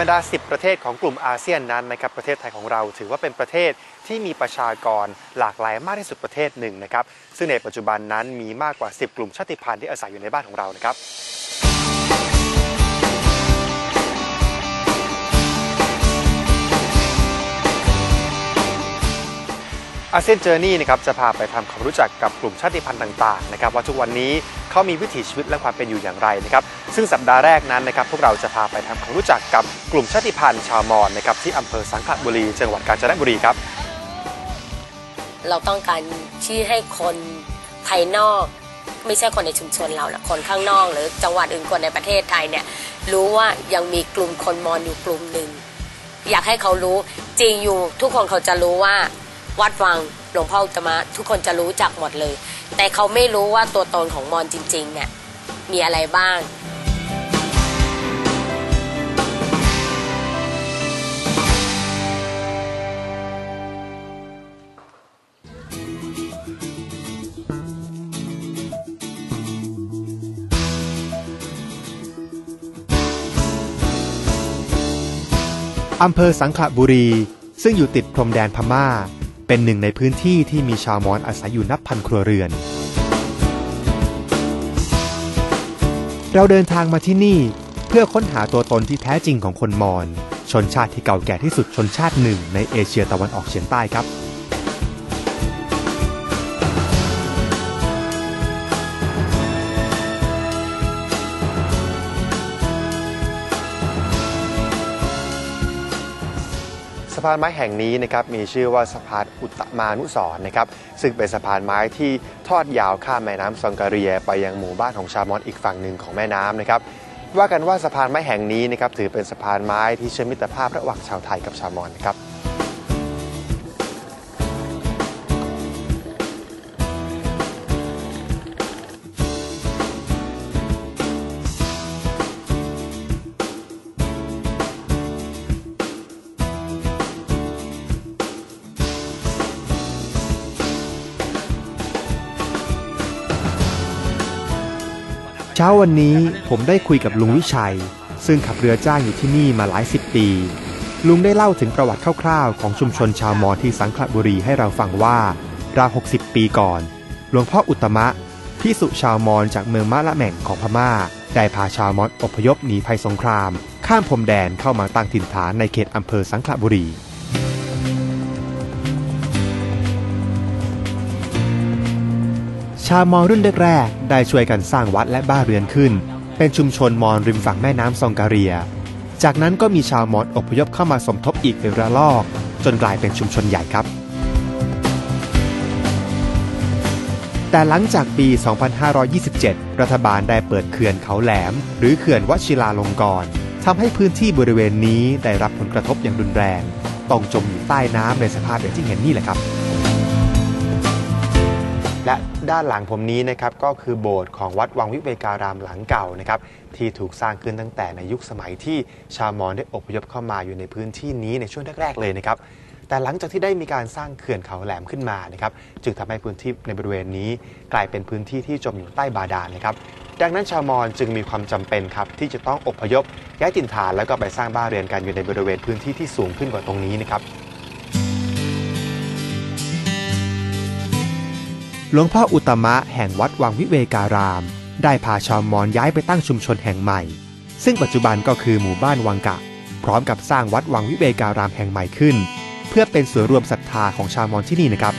บรรดา 10 ประเทศของกลุ่มอาเซียนนั้นนะครับประเทศไทยของเราถือว่าเป็นประเทศที่มีประชากรหลากหลายมากที่สุดประเทศหนึ่งนะครับซึ่งในปัจจุบันนั้นมีมากกว่า 10 กลุ่มชาติพันธุ์ที่อาศัยอยู่ในบ้านของเรานะครับ อาเซียนเจอร์นี่นะครับจะพาไปทำความรู้จักกับกลุ่มชาติพันธุ์ต่างๆนะครับว่าทุกวันนี้เขามีวิถีชีวิตและความเป็นอยู่อย่างไรนะครับซึ่งสัปดาห์แรกนั้นนะครับพวกเราจะพาไปทำความรู้จักกับกลุ่มชาติพันธุ์ชาวมอญนะครับที่อำเภอสังขละบุรีจังหวัดกาญจนบุรีครับ เราต้องการชี้ให้คนภายนอก ไม่ใช่คนในชุมชนเรานะคนข้างนอก หรือจังหวัดอื่นคนในประเทศไทยเนี่ยรู้ว่ายังมีกลุ่มคนมอญอยู่กลุ่มหนึ่งอยากให้เขารู้จริงอยู่ทุกคนเขาจะรู้ว่า วัดวังหลวงพ่ออุตมะทุกคนจะรู้จักหมดเลย แต่เขาไม่รู้ว่าตัวตนของมอญจริงๆเนี่ยมีอะไรบ้างอำเภอสังขบุรี ซึ่งอยู่ติดพรมแดนพม่า เป็นหนึ่งในพื้นที่ที่มีชาวมอญอาศัยอยู่นับพันครัวเรือน เราเดินทางมาที่นี่เพื่อค้นหาตัวตนที่แท้จริงของคนมอญชนชาติที่เก่าแก่ที่สุดชนชาติหนึ่งในเอเชียตะวันออกเฉียงใต้ครับ พานไม้แห่งนี้นะครับมีชื่อว่าสะพานอุตมานุสรน,นะครับซึ่งเป็นสะพานไม้ที่ทอดยาวข้ามแม่น้ำซองการีย ไปยังหมู่บ้านของชาวมอญอีกฝั่งหนึ่งของแม่น้ำนะครับว่ากันว่าสะพานไม้แห่งนี้นะครับถือเป็นสะพานไม้ที่เชื่อมมิตรภาพระหว่างชาวไทยกับชาวมอญนครับ เช้าวันนี้ผมได้คุยกับลุงวิชัย ซึ่งขับเรือจ้างอยู่ที่นี่มาหลายสิบปี ลุงได้เล่าถึงประวัติคร่าวๆ ของชุมชนชาวมอญที่สังขละบุรีให้เราฟังว่าราว 60 ปีก่อน หลวงพ่ออุตมะพิสุชาวมอญจากเมืองมะละแม่งของพม่า ได้พาชาวมอญอพยพหนีภัยสงคราม ข้ามพรมแดนเข้ามาตั้งถิ่นฐานในเขตอำเภอสังขละบุรี ชาวมอญรุ่นแรกๆได้ช่วยกันสร้างวัดและบ้านเรือนขึ้น เป็นชุมชนมอญริมฝั่งแม่น้ำซองกาเรีย จากนั้นก็มีชาวมอญอพยพเข้ามาสมทบอีกเป็นระลอก จนกลายเป็นชุมชนใหญ่ครับ แต่หลังจากปี 2527 รัฐบาลได้เปิดเขื่อนเขาแหลม หรือเขื่อนวชิราลงกรณ์ทำให้พื้นที่บริเวณนี้ได้รับผลกระทบอย่างรุนแรง ต้องจมอยู่ใต้น้ำในสภาพอย่างที่เห็นนี่แหละครับ และ ด้านหลังผมนี้นะครับก็คือโบสถ์ของวัดวังวิเวการามหลังเก่านะครับที่ถูกสร้างขึ้นตั้งแต่ในยุคสมัยที่ชาวมอญได้อพยพเข้ามาอยู่ในพื้นที่นี้ในช่วงแรกๆเลยนะครับแต่หลังจากที่ได้มีการสร้างเขื่อนเขาแหลมขึ้นมานะครับจึงทำให้พื้นที่ในบริเวณนี้ กลายเป็นพื้นที่ที่จมอยู่ใต้บาดาลนะครับดังนั้นชาวมอญจึงมีความจำเป็นครับที่จะต้องอพยพย้ายถิ่นฐานแล้วก็ไปสร้างบ้านเรือนกันอยู่ในบริเวณพื้นที่ที่สูงขึ้นกว่าตรงนี้นะครับ หลวงพ่ออุตมะแห่งวัดวังวิเวการาม ได้พาชาวมอญย้ายไปตั้งชุมชนแห่งใหม่ ซึ่งปัจจุบันก็คือหมู่บ้านวังกะ พร้อมกับสร้างวัดวังวิเวการามแห่งใหม่ขึ้น เพื่อเป็นส่วนรวมศรัทธาของชาวมอญที่นี่นะครับ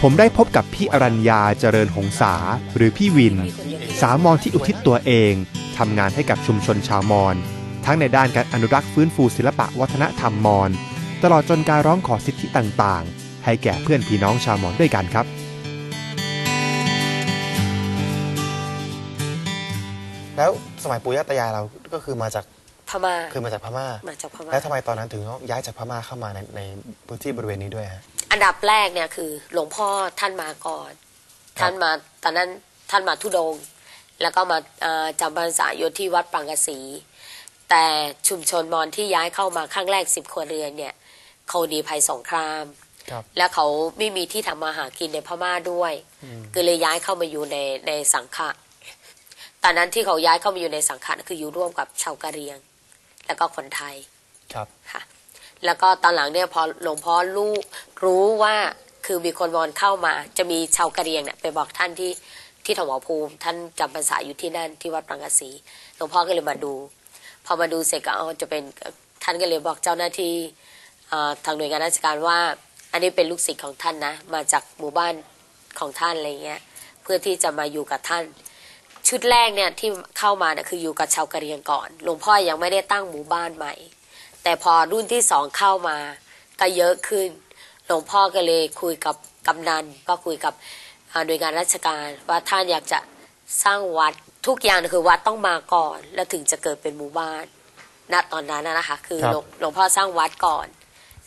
ผมได้พบกับพี่อรัญญาเจริญหงษาหรือพี่วิน สาวมอญที่อุทิศตัวเองทำงานให้กับชุมชนชาวมอญทั้งในด้านการอนุรักษ์ฟื้นฟูศิลปะวัฒนธรรมมอญ ตลอดจนการร้องขอสิทธิต่างๆ ให้แก่เพื่อนพี่น้องชาวมอญด้วยกันครับ แล้วสมัยปู่ย่าตายายเราก็คือมาจากพม่าคือมาจากพม่า มาจากพม่า แล้วทำไมตอนนั้นถึงต้องย้ายจากพม่าเข้ามาในในพื้นที่บริเวณนี้ด้วยฮะอันดับแรกเนี่ยคือ หลวงพ่อท่านมาก่อนครับท่านมาตอนนั้นท่านมาทุดงค์แล้วก็มาเอ่อจำพรรษาอยู่ที่วัดปังกสีแต่ชุมชนมอญที่ย้ายเข้ามาครั้งแรกสิบครัวเรือนเนี่ย เขาหนีภัยสงครามครับและเขาไม่มีที่ทำมาหากินในพม่าด้วยก็เลยย้ายเข้ามาอยู่ในในสังขะตอนนั้นที่เขาย้ายเข้ามาอยู่ในสังกัดคืออยู่ร่วมกับชาวกะเหรียง แล้วก็คนไทยครับค่ะ แล้วก็ตอนหลังเนี่ยพอหลวงพ่อรู้รู้ว่าคือมีคนมอญเข้ามา จะมีชาวกะเหรียงเนี่ยไปบอกท่านที่ที่ถวภูมิ ท่านจำพรรษาอยู่ที่นั่นที่วัดปรังกะสีหลวงพ่อก็เลยมาดู พอมาดูเสร็จก็เอาจะเป็นท่านก็เลยบอกเจ้าหน้าที่เอ่อ ทางหน่วยงานราชการว่า อันนี้เป็นลูกศิษย์ของท่านนะ มาจากหมู่บ้านของท่านอะไรเงี้ยเพื่อที่จะมาอยู่กับท่าน ชุดแรกเนี่ยที่เข้ามาเนี่ยคืออยู่กับชาวกะเหรียงก่อนหลวงพ่อยังไม่ได้ตั้งหมู่บ้านใหม่ แต่พอรุ่นที่สองเข้ามาก็เยอะขึ้นหลวงพ่อก็เลยคุยกับกำนันก็คุยกับอ่าหน่วยงานราชการ ว่าท่านอยากจะสร้างวัดทุกอย่างคือวัดต้องมาก่อน แล้วถึงจะเกิดเป็นหมู่บ้านณตอนนั้นน่ะนะคะ คือครับหลวงหลวงพ่อสร้างวัดก่อน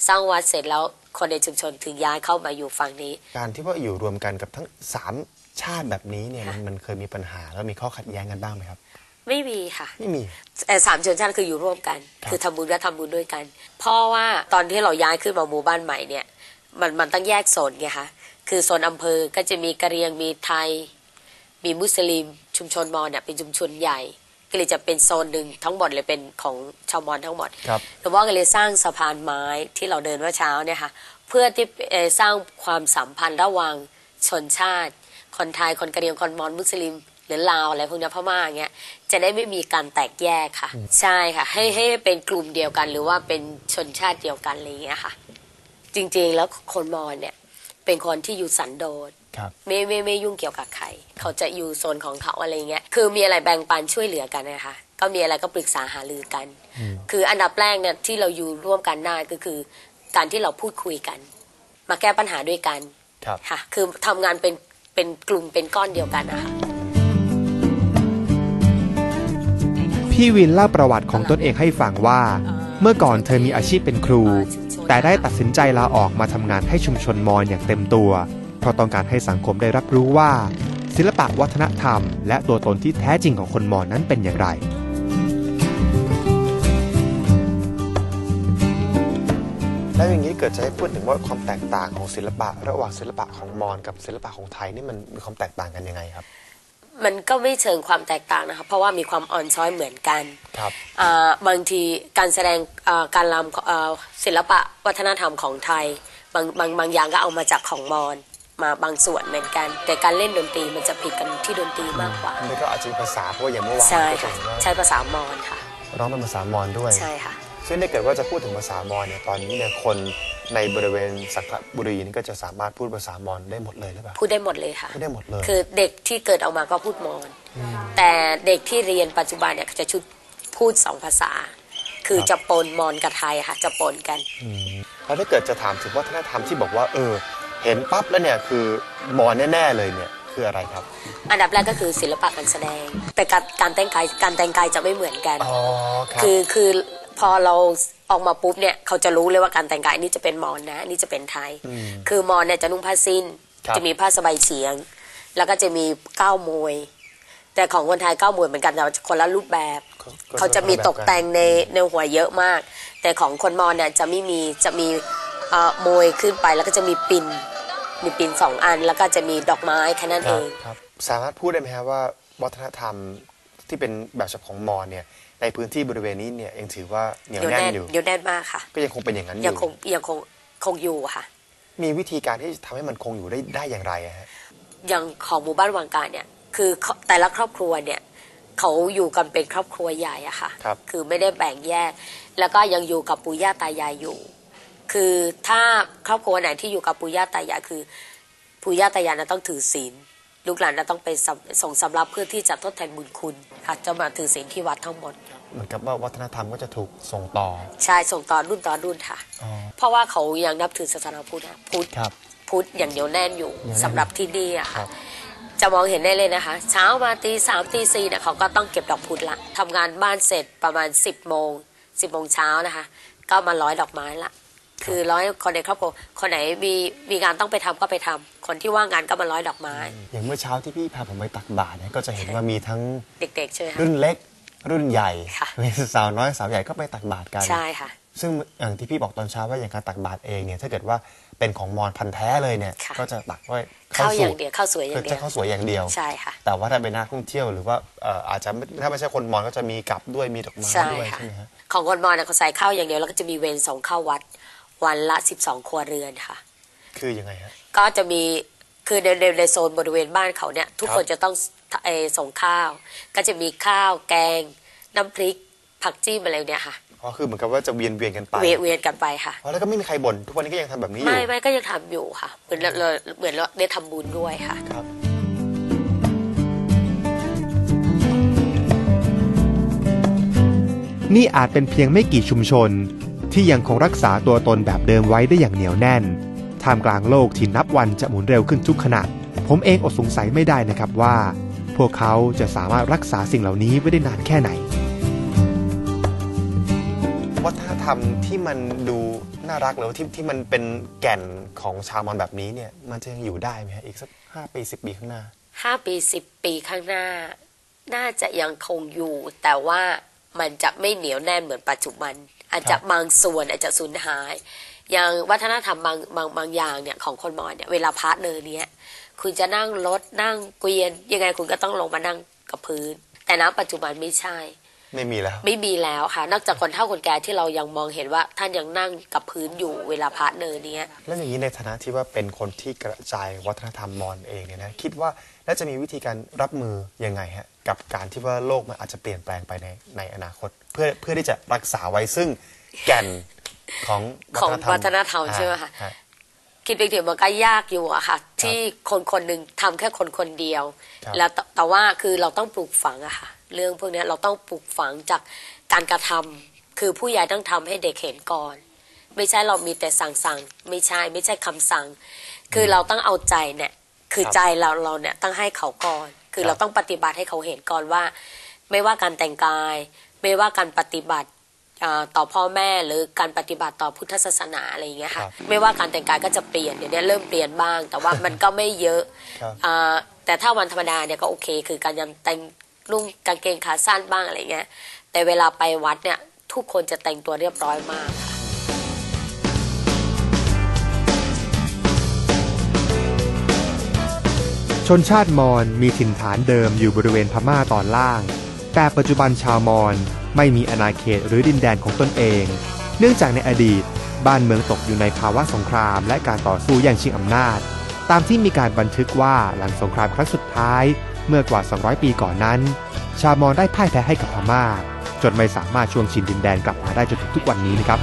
สร้างวัดเสร็จแล้วคนในชุมชนถึงย้ายเข้ามาอยู่ฝั่งนี้ การที่ว่าอยู่รวมกันกับทั้งสามชาติแบบนี้เนี่ยมันค่ะมันเคยมีปัญหาแล้วมีข้อขัดแย้งกันบ้างไหมครับ ไม่มีค่ะ ไม่มีแต่สามชนชาติคืออยู่ร่วมกันครับคือทำบุญก็ทำบุญด้วยกัน เพราะว่าตอนที่เราย้ายขึ้นมาหมู่บ้านใหม่เนี่ยมันมันต้องแยกโซนไงคะคือโซนอำเภอก็จะมีกะเหรียงมีไทย มีมุสลิม ชุมชนมอญเนี่ยเป็นชุมชนใหญ่ ก็เลยจะเป็นโซนหนึ่งทั้งหมดเลยเป็นของชาวมอญทั้งหมดครับหลวงพ่อก็เลยสร้างสะพานไม้ที่เราเดินเมื่อเช้าเนี่ยค่ะเพื่อที่เอ่อสร้างความสัมพันธ์ระหว่างชนชาติ คนไทยคนกะเหรี่ยงคนมอญมุสลิม หรือลาวอะไรพวกเนี้ยพม่าอย่างเงี้ยจะได้ไม่มีการแตกแยกค่ะ ใช่ค่ะ ให้ให้เป็นกลุ่มเดียวกันหรือว่าเป็นชนชาติเดียวกันอะไรอย่างเงี้ยค่ะ จริงๆแล้วคนมอญเนี่ยเป็นคนที่อยู่สันโดษ ครับไม่ไม่ไม่ยุ่งเกี่ยวกับใคร เขาจะอยู่โซนของเขาอะไรเงี้ยคือมีอะไรแบ่งปันช่วยเหลือกันนะคะก็มีอะไรก็ปรึกษาหารือกัน คืออันดับแรกเนี่ยที่เราอยู่ร่วมกันได้ก็คือ การที่เราพูดคุยกัน มาแก้ปัญหาด้วยกันครับค่ะคือทำงานเป็นเป็นกลุ่มเป็นก้อนเดียวกันนะคะพี่วินเล่าประวัติของตนเองให้ฟังว่า เมื่อก่อนเธอมีอาชีพเป็นครู แต่ได้ตัดสินใจลาออกมาทำงานให้ชุมชนมอญอย่างเต็มตัว เพราะต้องการให้สังคมได้รับรู้ว่า ศิลปะวัฒนธรรม และตัวตนที่แท้จริงของคนมอญนั้นเป็นอย่างไรแล้วอย่างนี้เกิดจะให้พูดถึงว่าความแตกต่างของศิลปะ ระหว่างศิลปะของมอญกับศิลปะของไทยนี่มันมีความแตกต่างกันยังไงครับ มันก็ไม่เชิงความแตกต่างนะคะเพราะว่ามีความอ่อนช้อยเหมือนกันครับอ่าบางทีการแสดงอ่าการรำเอ่อศิลปะวัฒนธรรมของไทยบางบางบางอย่างก็เอามาจากของมอญ มาบางส่วนเหมือนกัน แต่การเล่นดนตรีมันจะผิดกันที่ดนตรีมากกว่านี่ก็อาจจะมีภาษาเพราะว่าอย่างเมื่อวานใช่ก็จะค่ะเห็นว่าใช้ภาษามอญค่ะ ร้องเป็นภาษามอญด้วย ใช่ค่ะ ซึ่งถ้าเกิดว่าจะพูดถึงภาษามอญเนี่ยตอนนี้เนี่ยคนในบริเวณสังขบุรีนี่ก็จะสามารถพูดภาษามอญได้หมดเลยหรือเปล่าพูดได้หมดเลยค่ะ พูดได้หมดเลย คือเด็กที่เกิดออกมาก็พูดมอญแต่เด็กที่เรียนปัจจุบันเนี่ยจะชุดพูดสองภาษา คือจะปนมอญกับไทยค่ะ จะปนกันมแล้วถ้าเกิดจะถามถึงวัฒนธรรมที่บอกว่าเออ เห็นปั๊บแล้วเนี่ยคือมอญแน่ๆเลยเนี่ยคืออะไรครับ อันดับแรกก็คือศิลปะการแสดง แต่การการแต่งกายการแต่งกายจะไม่เหมือนกันอ๋อครับคือคือพอเราออกมาปุ๊บเนี่ยเขาจะรู้เลยว่าการแต่งกายนี่จะเป็นมอญนะนี่จะเป็นไทยมคือมอญเนี่ยจะนุ่งผ้าสิ้น ครับจะมีผ้าสบายเฉียง แล้วก็จะมีก้าวมวย แต่ของคนไทยก้าวมวยเหมือนกันแต่ว่าคนละรูปแบบเขาจะมีตกแต่งในในหัวเยอะมาก แต่ของคนมอญเนี่ยจะไม่มีจะมีเอ่อมวยขึ้นไปแล้วก็จะมีปิน มีปินสองอัน แล้วก็จะมีดอกไม้แค่นั้นคเอรับงครับสามารถพูดได้ไหมครับว่าวัฒนธรรมที่เป็นแบบฉบับของมอญเนี่ยในพื้นที่บริเวณนี้เนี่ยยังถือว่าเหนียวเดี๋ยวแน่นแน่นอยู่เดี๋ยวแน่นมากค่ะ ก็ยังคงเป็นอย่างนั้นอยังยู่คงยังคงคงอยู่ค่ะ มีวิธีการที่จะทำให้มันคงอยู่ได้ได้อย่างไรอะฮะอย่างของหมู่บ้านวังการเนี่ยคือเขาแต่ละครอบครัวเนี่ยเขาอยู่กันเป็นครอบครัวใหญ่อะค่ะครับคือไม่ได้แบ่งแยก แล้วก็ยังอยู่กับปู่ย่าตายายอยู่ คือถ้าครอบครัวไหนที่อยู่กับปู่ย่าตายายคือปู่ย่าตายายนะต้องถือศีลลูกหลานนะต้องไปสำส่งสำรับเพื่อที่จะทดแทนบุญคุณค่ะจะมาถือศีลที่วัดทั้งหมดเหมือนกับว่าวัฒนธรรมก็จะถูกส่งต่อใช่ส่งต่อรุ่นต่อรุ่นค่ะอ๋อเพราะว่าเขายังนับถือศาสนาพุทธอะพุทธครับพุทธอย่างเหนียวแน่นอยู่เหนียวแน่นสำหรับที่นี่อะครัค่ะบจะมองเห็นได้เลยนะคะ เช้ามาตีสามตีสี่เนี่ยเขาก็ต้องเก็บดอกพุธละทำงานบ้านเสร็จประมาณสิบโมงสิบโมงเช้านะคะ ก็มาร้อยดอกไม้ละ คือร้อยคนในครอบครัวคนไหนมีมีงานต้องไปทำก็ไปทำคนที่ว่างงานก็มาร้อยดอกไม้ อย่างเมื่อเช้าที่พี่พาผมไปตักบาตรเนี่ยก็จะเห็นว่ามีทั้งเด็กๆใช่ไหมคะรุ่นเล็ก รุ่นใหญ่ค่ะมีสาวน้อยสาวใหญ่ก็ไปตักบาตรกันใช่ค่ะ ซึ่งอย่างที่พี่บอกตอนเช้าว่าอย่างการตักบาตรเองเนี่ยถ้าเกิดว่าไปเป็นของมอญพันธุ์แท้เลยเนี่ยค่ะก็จะตักไว้ข้าวอสู่ย่างเดียวข้าวสวยอย่าคืองเดีจะยวข้าวสวยอย่างเดียวใช่ค่ะแต่ว่าถ้าเป็นนักท่องเที่ยวหรือว่าเอ่ออาจจะไม่ถ้าไม่ใช่คนมอญก็จะมีกับด้วยมีดอกไม้ใช่ด้วยค่ะใช่ไหมฮะของคนมอญเนี่ยเขาใส่ข้าวอย่างเดียวแล้วก็จะมีเวรส่งข้าววัด วันละ 12 ครัวเรือนค่ะ คือยังไงฮะ ก็จะมีคือในในในโซนบริเวณบ้านเขาเนี่ย ทุกครับคนจะต้องเออส่งข้าว ก็จะมีข้าวแกง น้ำพริก ผักจิ้มอะไรเนี่ยค่ะก็คือเหมือนกับว่าจะเวียนเวียนๆกันไปเวียนเวียนกันไปค่ะอ๋อแล้วก็ไม่มีใครบ่นทุกวันนี้ก็ยังทำแบบนี้อยู่ไม่ไม่ก็ยังทำอยู่ค่ะ เหมือนเราเราเหมือนเราได้ทำบุญด้วยค่ะครับนี่อาจเป็นเพียงไม่กี่ชุมชน ที่ยังคงรักษาตัวตนแบบเดิมไว้ได้อย่างเหนียวแน่น ท่ามกลางโลกที่นับวันจะหมุนเร็วขึ้นทุกขณะ ผมเองอดสงสัยไม่ได้นะครับว่า พวกเขาจะสามารถรักษาสิ่งเหล่านี้ไว้ได้นานแค่ไหน วัฒนธรรมที่มันดูน่ารักหรือว่าที่ที่มันเป็นแก่นของชาวมอญแบบนี้เนี่ย มันจะยังอยู่ได้ไหมฮะอีกสักห้าปีสิบปีข้างหน้าห้าปีสิบปีข้างหน้า น่าจะยังคงอยู่ แต่ว่ามันจะไม่เหนียวแน่นเหมือนปัจจุบัน อาจจะบางส่วนอาจจะสูญหาย อย่างวัฒนธรรมบางบางบางอย่างเนี่ยของคนมอญเนี่ยเวลาพระเดินเนี่ยคุณจะนั่งรถนั่งเกวียน ยังไงคุณก็ต้องลงมานั่งกับพื้น แต่ณปัจจุบันไม่ใช่ ไม่มีแล้ว ไม่มีแล้วค่ะ นอกจากคนเฒ่าคนแก่ที่เรายังมองเห็นว่าท่านยังนั่งกับพื้นอยู่เวลาพระเดินเนี่ยแล้วอย่างนี้ในฐานะที่ว่าเป็นคนที่กระจายวัฒนธรรมมอญเองเนี่ยนะคิดว่า น่าจะมีวิธีการรับมือยังไงฮะกับการที่ว่าโลกมันอาจจะเปลี่ยนแปลงไปในในอนาคต เพื่อเพื่อที่จะรักษาไว้ซึ่งแก่นของของวัฒนธรรมวัฒนธรรมใช่ไหมคะฮคิดไปถึงมันก็ยากอยู่อะค่ะ ที่คนคนหนึ่งทำแค่คนคนเดียวครับแล้วแต่แต่ว่าคือเราต้องปลูกฝังอะค่ะ เรื่องพวกเนี้ยเราต้องปลูกฝังจากการกระทำคือผู้ใหญ่ต้องทำให้เด็กเห็นก่อน ไม่ใช่เรามีแต่สั่งสั่งไม่ใช่ไม่ใช่คำสั่ง คือเราต้องเอาใจเนี่ย คือครับใจเราเราเนี่ยต้องให้เขาก่อน คือครับเราต้องปฏิบัติให้เขาเห็นก่อนว่า ไม่ว่าการแต่งกาย ไม่ว่าการปฏิบัติอ่าต่อพ่อแม่หรือการปฏิบัติต่อพุทธศาสนาอะไรอย่างเงี้ยค่ะครับไม่ว่าการแต่งกายก็จะเปลี่ยนเดี๋ยวนี้เริ่มเปลี่ยนบ้าง แต่ว่ามันก็ไม่เยอะครับอ่าแต่ถ้าวันธรรมดาเนี่ยก็โอเค คือการยังแต่งนุ่งกางเกงขาสั้นบ้างอะไรเงี้ยแต่เวลาไปวัดเนี่ยทุกคนจะแต่งตัวเรียบร้อยมาก ชนชาติมอญมีถิ่นฐานเดิมอยู่บริเวณพม่าตอนล่าง แต่ปัจจุบันชาวมอญไม่มีอาณาเขตหรือดินแดนของตนเอง เนื่องจากในอดีต บ้านเมืองตกอยู่ในภาวะสงคราม และการต่อสู้แย่งชิงอำนาจ ตามที่มีการบันทึกว่าหลังสงครามครั้งสุดท้ายเมื่อกว่า 200 ปีก่อนนั้น ชาวมอญได้พ่ายแพ้ให้กับพม่า จนไม่สามารถช่วงชิงดินแดนกลับมาได้จนถึงทุกวันนี้นะครับ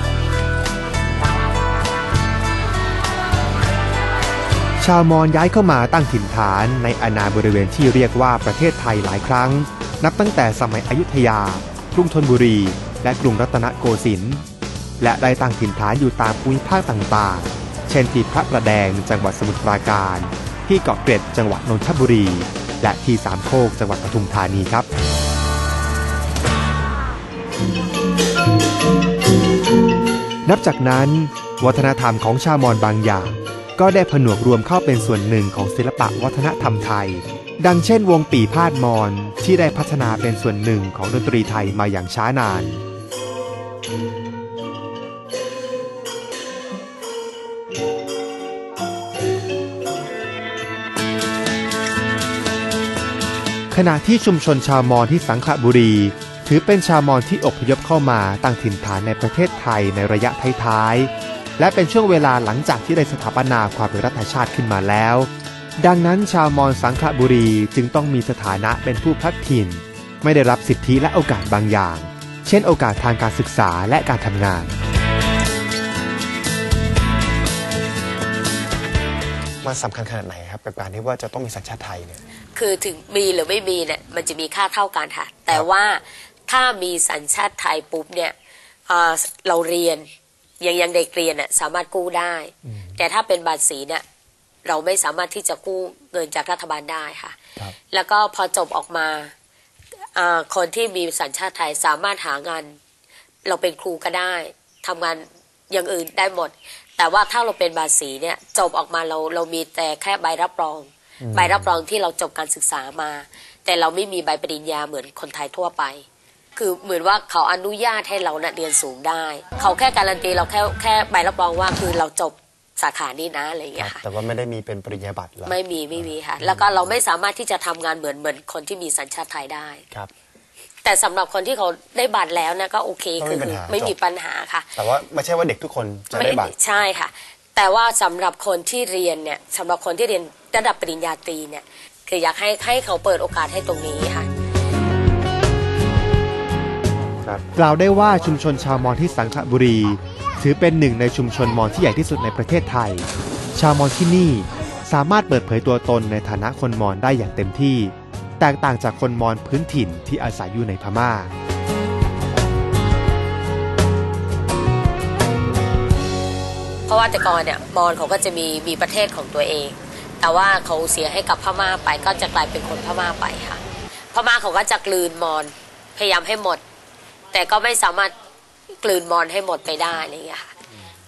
าวมอญย้ายเข้ามาตั้งถิ่นฐานในอาณาบริเวณที่เรียกว่าประเทศไทยหลายครั้ง นับตั้งแต่สมัยอยุธยา กรุงธนบุรี และกรุงรัตนโกสินทร์และได้ตั้งถิ่นฐานอยู่ตามภูมิภาคต่างๆ เช่นที่พระประแดงจังหวัดสมุทรปราการ ที่เกาะเกร็ดจังหวัดนนทบุรี และที่สามโคกจังหวัดปทุมธานีครับนับจากนั้น วัฒนธรรมของชาวมอญบางอย่าง ก็ได้ผนวกรวมเข้าเป็นส่วนหนึ่งของศิลปะวัฒนธรรมไทย ดังเช่นวงปีพาดมอญที่ได้พัฒนาเป็นส่วนหนึ่งของดนตรีไทยมาอย่างช้านาน ขณะที่ชุมชนชาวมอญที่สังขบุรี ถือเป็นชาวมอญที่อพยพเข้ามาตั้งถิ่นฐานในประเทศไทยในระยะท้ายๆ และเป็นช่วงเวลาหลังจากที่ได้สถาปนาความเป็นรัฐชาติขึ้นมาแล้ว ดังนั้นชาวมอญสังขบุรีจึงต้องมีสถานะเป็นผู้พลัดถิ่น ไม่ได้รับสิทธิและโอกาสบางอย่าง เช่นโอกาสทางการศึกษาและการทำงาน มันสำคัญขนาดไหนครับกับการที่ว่าจะต้องมีสัญชาติไทยเนี่ย คือถึงมีหรือไม่มีเนี่ยมันจะมีค่าเท่ากันค่ะ แต่ว่าถ้ามีสัญชาติไทยปุ๊บเนี่ยอ่าเราเรียน อย่างยังเด็กเรียนน่ะสามารถกู้ได้ แต่ถ้าเป็นบัตรสีเนี่ยเราไม่สามารถที่จะกู้เงินจากรัฐบาลได้ค่ะครับแล้วก็พอจบออกมาอ่าคนที่มีสัญชาติไทยสามารถหางาน เราเป็นครูก็ได้ทำงานอย่างอื่นได้หมด แต่ว่าถ้าเราเป็นบาสีเนี่ยจบออกมาเราเรามีแต่แค่ใบรับรอง ใบรับรองที่เราจบการศึกษามา แต่เราไม่มีใบปริญญาเหมือนคนไทยทั่วไป คือเหมือนว่าเขาอนุญาตให้เราเนะเรียนสูงได้ เขาแค่การันตีเราแค่แค่ใบรับรองว่าคือเราจบสาขานี้นะอะไรอย่างคเงี้รับยค่ะแต่ว่าไม่ได้มีเป็นปริญญาบัตรเหรอไม่มีไม่มีค่ะ แล้วก็เราไม่สามารถที่จะทำงานเหมือนเหมือนคนที่มีสัญชาติไทยได้ครับ แต่สำหรับคนที่เขาได้บัตรแล้วนะก็โอเคก็คืไม่อมีปัญหาไม่มีจบปัญหาค่ะ แต่ว่าไม่ใช่ว่าเด็กทุกคนจะได้บัตรใช่ค่ะ แต่ว่าสำหรับคนที่เรียนเนี่ยสำหรับคนที่เรียนระดับปริญญาตรีเนี่ยคืออยากให้ให้เขาเปิดโอกาสให้ตรงนี้ค่ะ ครับกล่าวได้ว่าชุมชนชาวมอญที่สังขบุรี ถือเป็นหนึ่งในชุมชนมอญที่ใหญ่ที่สุดในประเทศไทย ชาวมอญที่นี่สามารถเปิดเผยตัวตนในฐานะคนมอญได้อย่างเต็มที่ แตกต่างจากคนมอญพื้นถิ่นที่อาศัยอยู่ในพม่าเพราะว่าแต่ก่อนเนี่ยมอญเขาก็จะมีมีประเทศของตัวเอง แต่ว่าเขาเสียให้กับพม่าไปก็จะกลายเป็นคนพม่าไปค่ะพม่าเขาก็จะกลืนมอญพยายามให้หมด แต่ก็ไม่สามารถกลืนมอญให้หมดไปได้อะไรอย่างเงี้ยค่ะ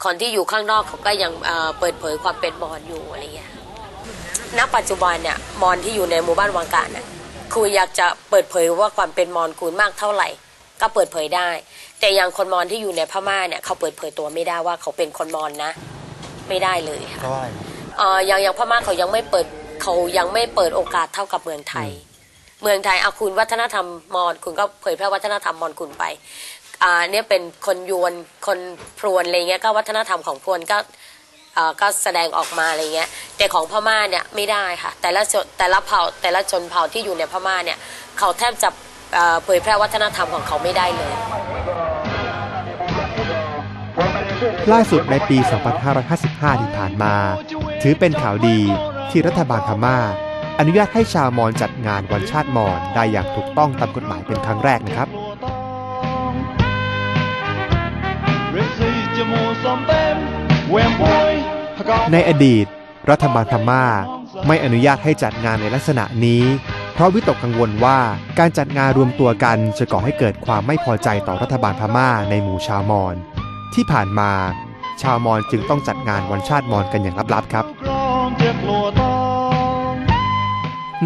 คนที่อยู่ข้างนอกเขาก็ยังเอ่อเปิดเผยความเป็นมอญอยู่อะไรอย่างเงี้ยณปัจจุบันเนี่ยมอญที่อยู่ในหมู่บ้านวังการน่ะครูอยากจะเปิดเผยว่าความเป็นมอญคูณมากเท่าไหร่ ก็เปิดเผยได้ แต่อย่างคนมอญที่อยู่ในพม่าเนี่ยเขาเปิดเผยตัวไม่ได้ว่าเขาเป็นคนมอญนะ ไม่ได้เลยค่ะเพราะอะไรครับเอ่ออย่างอย่างพม่าเขายังไม่เปิดเขายังไม่เปิดโอกาสเท่ากับเมืองไทย เมืองไทยเอาคุณวัฒนธรรมมอญคุณก็เผยแพร่วัฒนธรรมมอญคุณไปอ่าเนี่ยเป็นคนยวนคนพรวนอะไรเงี้ยก็วัฒนธรรมของพรวนก็อ่อก็แสดงออกมาอะไรเงี้ย แต่ของพม่าเนี่ยไม่ได้ค่ะ แต่ละแต่ละเผ่าแต่ละชนเผ่าที่อยู่ในพม่าเนี่ย เขาแทบจะเผยแพร่วัฒนธรรมของเขาไม่ได้เลย ล่าสุดในปี 2555 ที่ผ่านมา ถือเป็นข่าวดีที่รัฐบาลพม่า อนุญาตให้ชาวมอญจัดงานวันชาติมอญได้อย่างถูกต้องตามกฎหมายเป็นครั้งแรกนะครับในอดีต รัฐบาลพม่าไม่อนุญาตให้จัดงานในลักษณะนี้ เพราะวิตกกังวลว่าการจัดงานรวมตัวกันจะก่อให้เกิดความไม่พอใจต่อรัฐบาลพม่าในหมู่ชาวมอญที่ผ่านมา ชาวมอญจึงต้องจัดงานวันชาติมอญกันอย่างลับๆครับ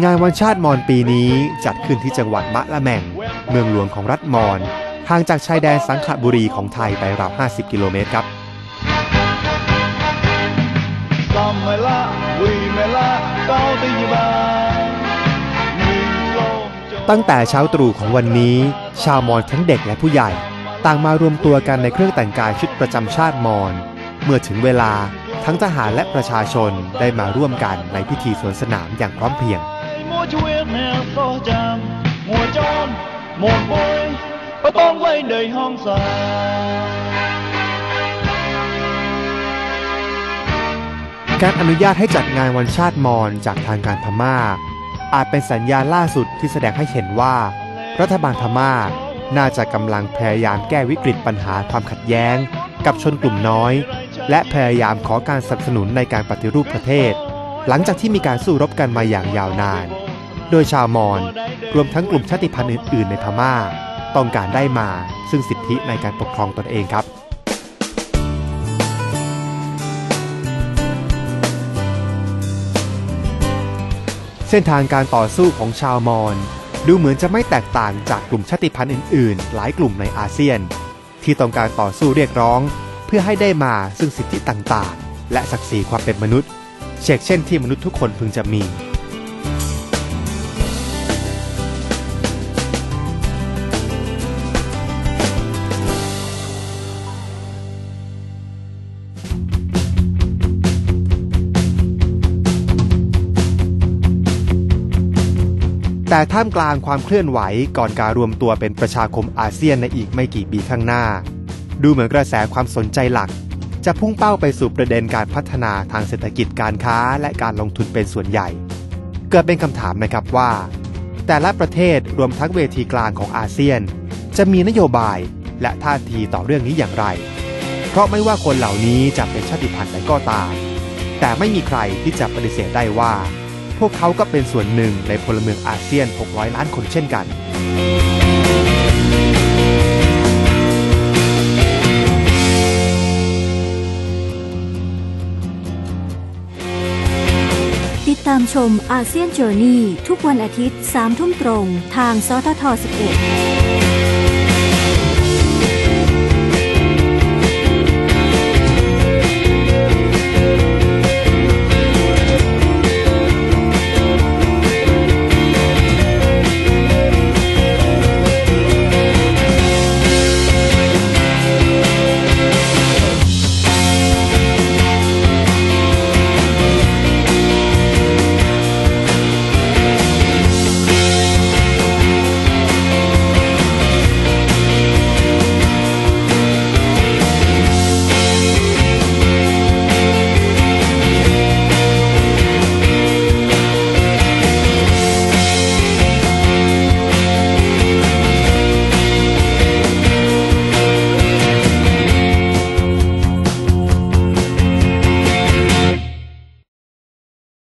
งานวันชาติมอญปีนี้จัดขึ้นที่จังหวัดมะละแมงเมืองหลวงของรัฐมอญห่างจากชายแดนสังขบุรีของไทยไปราว 50 กิโลเมตรครับตั้งแต่เช้าตรู่ของวันนี้ ชาวมอญทั้งเด็กและผู้ใหญ่ ต่างมารวมตัวกันในเครื่องแต่งกายชุดประจำชาติมอญเมื่อถึงเวลาทั้งทหารและประชาชนได้มาร่วมกันในพิธีสวนสนามอย่างพร้อมเพรียง mua chuối nè so chàm mùa tròn một bôi có con quay đầy hong xa การอนุญาตให้จัดงานวันชาติมอญจากทางการพม่า อาจเป็นสัญญาณล่าสุดที่แสดงให้เห็นว่า รัฐบาลพม่าน่าจะกำลังพยายามแก้วิกฤตปัญหาความขัดแย้ง กับชนกลุ่มน้อย และพยายามขอการสนับสนุนในการปฏิรูปประเทศ หลังจากที่มีการสู้รบกันมาอย่างยาวนาน โดยชาวมอญรวมทั้งกลุ่มชาติพันธุ์อื่น ๆ ในพม่า ต้องการได้มาซึ่งสิทธิในการปกครองตนเองครับเส้นทางการต่อสู้ของชาวมอญดูเหมือนจะไม่แตกต่างจากกลุ่มชาติพันธุ์อื่น ๆ หลายกลุ่มในอาเซียน ที่ต้องการต่อสู้เรียกร้อง เพื่อให้ได้มาซึ่งสิทธิต่าง ๆ และศักดิ์ศรีความเป็นมนุษย์ เช่นเช่นที่มนุษย์ทุกคนพึงจะมี แต่ท่ามกลางความเคลื่อนไหวก่อนการรวมตัวเป็นประชาคมอาเซียนในอีกไม่กี่ปีข้างหน้า ดูเหมือนกระแสความสนใจหลัก จะพุ่งเป้าไปสู่ประเด็นการพัฒนาทางเศรษฐกิจการค้าและการลงทุนเป็นส่วนใหญ่ เกิดเป็นคำถามนะครับว่า แต่ละประเทศรวมทั้งเวทีกลางของอาเซียน จะมีนโยบายและท่าทีต่อเรื่องนี้อย่างไร เพราะไม่ว่าคนเหล่านี้จะเป็นชาติพันธุ์ใดก็ตาม แต่ไม่มีใครที่จะปฏิเสธได้ว่า พวกเขาก็เป็นส่วนหนึ่งในพลเมืองอาเซียน 600 ล้านคนเช่นกัน ชมอาเซียนเจอร์นี่ทุกวันอาทิตย์3ทุ่มตรง ทางสทท11